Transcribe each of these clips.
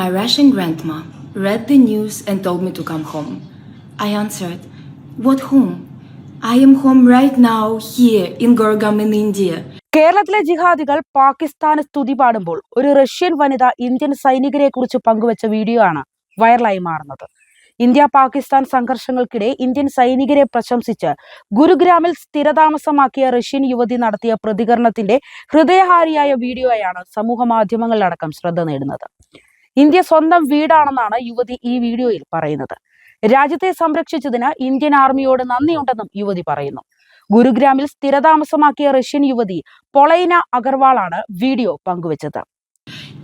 My Russian grandma read the news and told me to come home. I answered, What home? I am home right now, here in Gurgaon in India. കേരളത്തിലെ ജിഹാദികൾ പാകിസ്ഥാന് സ്തുതി പാടുമ്പോൾ ഒരു Russian വനിത Indian സൈനികരെ കുറിച്ച് പങ്കുവച്ച video ആണ് വൈറലായി മാറുന്നത് ഇന്ത്യ പാകിസ്ഥാൻ സംഘർഷങ്ങൾക്കിടെ ഇന്ത്യൻ സൈനികരെ പ്രശംസിച്ച് ഗുരുഗ്രാമിൽ സ്ഥിരതാമസമാക്കിയ റഷ്യൻ യുവതി നടത്തിയ പ്രതികരണത്തിന്റെ ഹൃദയഹാരിയായ വീഡിയോയാണ് സമൂഹ മാധ്യമങ്ങളിലടക്കം ശ്രദ്ധ നേടുന്നത് ഇന്ത്യ സ്വന്തം വീടാണെന്നാണ് യുവതി ഈ വീഡിയോയിൽ പറയുന്നത് രാജ്യത്തെ സംരക്ഷിച്ചതിന് ഇന്ത്യൻ ആർമിയോട് നന്ദിയുണ്ടെന്നും യുവതി പറയുന്നു ഗുരുഗ്രാമിൽ സ്ഥിരതാമസമാക്കിയ റഷ്യൻ യുവതി പൊളൈന അഗർവാളാണ് വീഡിയോ പങ്കുവച്ചത്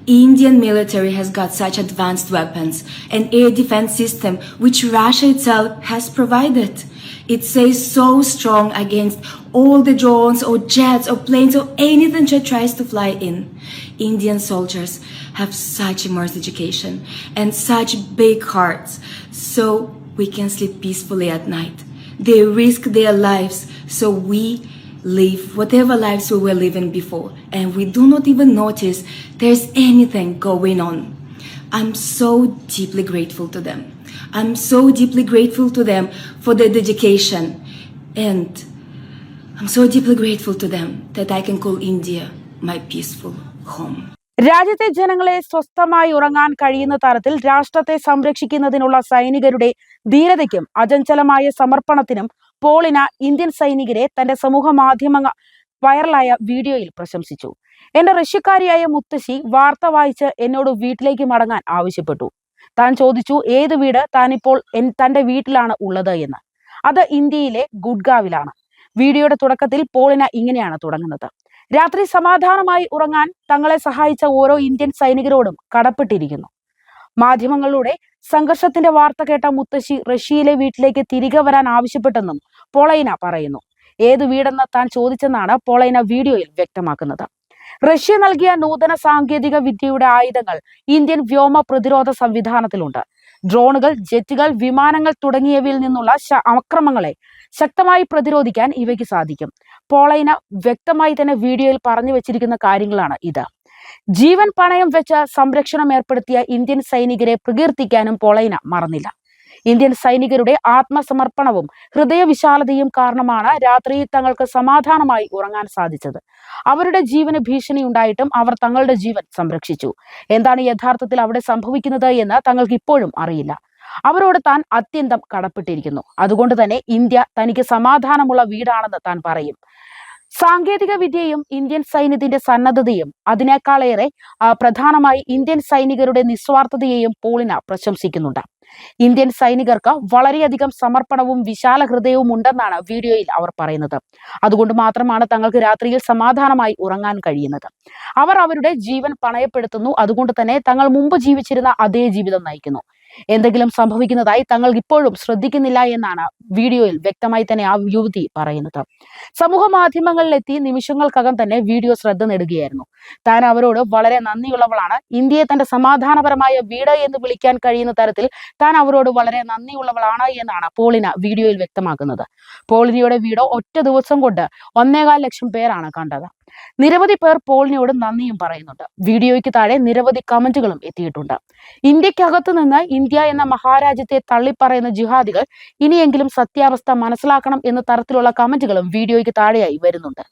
Indian military has got such advanced weapons an air defense system which Russia itself has provided. It says so strong against all the drones or jets or planes or anything that tries to fly in. Indian soldiers have such immense education and such big hearts so we can sleep peacefully at night. They risk their lives so we live whatever lives we were living before and we do not even notice there's anything going on. I'm so deeply grateful to them. I'm so deeply grateful to them for their dedication and I'm so deeply grateful to them that I can call India my peaceful രാജ്യത്തെ ജനങ്ങളെ സ്വസ്ഥമായി ഉറങ്ങാൻ കഴിയുന്ന തരത്തിൽ രാഷ്ട്രത്തെ സംരക്ഷിക്കുന്നതിനുള്ള സൈനികരുടെ ധീരതയ്ക്കും അചഞ്ചലമായ സമർപ്പണത്തിനും Paulina Indian സൈനികരെ തന്റെ സമൂഹ മാധ്യമ വൈറലായ വീഡിയോയിൽ പ്രശംസിച്ചു. എന്റെ റഷ്യക്കാരിയായ മുത്തശ്ശി വാർത്ത വായിച്ച് എന്നോട് വീട്ടിലേക്ക് മടങ്ങാൻ ആവശ്യപ്പെട്ടു. താൻ ചോദിച്ചു ഏത് വീട് താനിപ്പോൾ തന്റെ വീട്ടിലാണ് ഉള്ളത് എന്ന്? അത് ഇന്ത്യയിലെ ഗുഡ്ഗാവിലാണ്. വീഡിയോയുടെ തുടക്കത്തിൽ പോളിന ഇങ്ങനെയാണ് തുടങ്ങുന്നത്. രാത്രി സമാധാനമായി ഉറങ്ങാൻ തങ്ങളെ സഹായിച്ച ഓരോ ഇന്ത്യൻ സൈനികരോടും കടപ്പെട്ടിരിക്കുന്നു. മാധ്യമങ്ങളിലൂടെ സംഘർഷത്തിന്റെ വാർത്ത കേട്ട മുത്തശ്ശി റഷ്യയിലെ വീട്ടിലേക്ക് തിരികെ വരാൻ ആവശ്യപ്പെട്ടെന്നും പൊളൈന പറയുന്നു. ഏത് വീടെന്ന് താൻ ചോദിച്ചെന്നാണ് പൊളൈന വീഡിയോയിൽ വ്യക്തമാക്കുന്നത്. റഷ്യ നൽകിയ നൂതന സാങ്കേതിക വിദ്യയുടെ ആയുധങ്ങൾ ഇന്ത്യൻ വ്യോമ പ്രതിരോധ സംവിധാനത്തിലുണ്ട്. ഡ്രോണുകൾ ജെറ്റുകൾ വിമാനങ്ങൾ തുടങ്ങിയവയിൽ നിന്നുള്ള അക്രമങ്ങളെ ശക്തമായി പ്രതിരോധിക്കാൻ ഇവയ്ക്ക് സാധിക്കും. പോളൈന വ്യക്തമായി തന്നെ വീഡിയോയിൽ പറഞ്ഞു വെച്ചിരിക്കുന്ന കാര്യങ്ങളാണ് ഇത്. ജീവൻ പണയം വെച്ച സംരക്ഷണം ഏർപ്പെടുത്തിയ ഇന്ത്യൻ സൈനികരെ പ്രകീർത്തിക്കാനും പോളൈന മറന്നില്ല. ഇന്ത്യൻ സൈനികരുടെ ആത്മസമർപ്പണവും ഹൃദയവിശാലതയും കാരണമാണ് രാത്രി തങ്ങൾക്ക് സമാധാനമായി ഉറങ്ങാൻ സാധിച്ചത്. അവരുടെ ജീവന് ഭീഷണി ഉണ്ടായിട്ടും അവർ തങ്ങളുടെ ജീവൻ സംരക്ഷിച്ചു. എന്താണ് യഥാർത്ഥത്തിൽ അവിടെ സംഭവിക്കുന്നത് എന്ന് തങ്ങൾക്ക് ഇപ്പോഴും അറിയില്ല. അവരോട് താൻ അത്യന്തം കടപ്പെട്ടിരിക്കുന്നു. അതുകൊണ്ട് തന്നെ ഇന്ത്യ തനിക്ക് സമാധാനമുള്ള വീടാണെന്ന് താൻ പറയും. സാങ്കേതിക വിദ്യയും ഇന്ത്യൻ സൈന്യത്തിന്റെ സന്നദ്ധതയും അതിനേക്കാളേറെ പ്രധാനമായി ഇന്ത്യൻ സൈനികരുടെ നിസ്വാർത്ഥതയെയും പോളിന പ്രശംസിക്കുന്നുണ്ട്. ഇന്ത്യൻ സൈനികർക്ക് വളരെയധികം സമർപ്പണവും വിശാല ഹൃദയവും ഉണ്ടെന്നാണ് വീഡിയോയിൽ അവർ പറയുന്നത്. അതുകൊണ്ട് മാത്രമാണ് തങ്ങൾക്ക് രാത്രിയിൽ സമാധാനമായി ഉറങ്ങാൻ കഴിയുന്നത്. അവർ അവരുടെ ജീവൻ പണയപ്പെടുത്തുന്നു. അതുകൊണ്ട് തന്നെ തങ്ങൾ മുമ്പ് ജീവിച്ചിരുന്ന അതേ ജീവിതം നയിക്കുന്നു. എന്തെങ്കിലും സംഭവിക്കുന്നതായി തങ്ങൾ ഇപ്പോഴും ശ്രദ്ധിക്കുന്നില്ല എന്നാണ് വീഡിയോയിൽ വ്യക്തമായി തന്നെ ആ യുവതി പറയുന്നത്. സമൂഹ മാധ്യമങ്ങളിലെത്തി നിമിഷങ്ങൾക്കകം തന്നെ വീഡിയോ ശ്രദ്ധ നേടുകയായിരുന്നു. താൻ അവരോട് വളരെ നന്ദിയുള്ളവളാണ്. ഇന്ത്യയെ തന്റെ സമാധാനപരമായ വീട് എന്ന് വിളിക്കാൻ കഴിയുന്ന തരത്തിൽ താൻ അവരോട് വളരെ നന്ദിയുള്ളവളാണ് എന്നാണ് പോളിന വീഡിയോയിൽ വ്യക്തമാക്കുന്നത്. പോളിനയുടെ വീഡിയോ ഒറ്റ ദിവസം കൊണ്ട് ഒന്നേകാൽ ലക്ഷം പേരാണ് കണ്ടത്. നിരവധി പേർ പോളിനോട് നന്ദിയും പറയുന്നുണ്ട്. വീഡിയോയ്ക്ക് താഴെ നിരവധി കമന്റുകളും എത്തിയിട്ടുണ്ട്. ഇന്ത്യക്കകത്തു നിന്ന് ഇന്ത്യ എന്ന മഹാരാജ്യത്തെ തള്ളിപ്പറയുന്ന ജിഹാദികൾ ഇനിയെങ്കിലും സത്യാവസ്ഥ മനസ്സിലാക്കണം എന്ന തരത്തിലുള്ള കമന്റുകളും വീഡിയോയ്ക്ക് താഴെയായി വരുന്നുണ്ട്.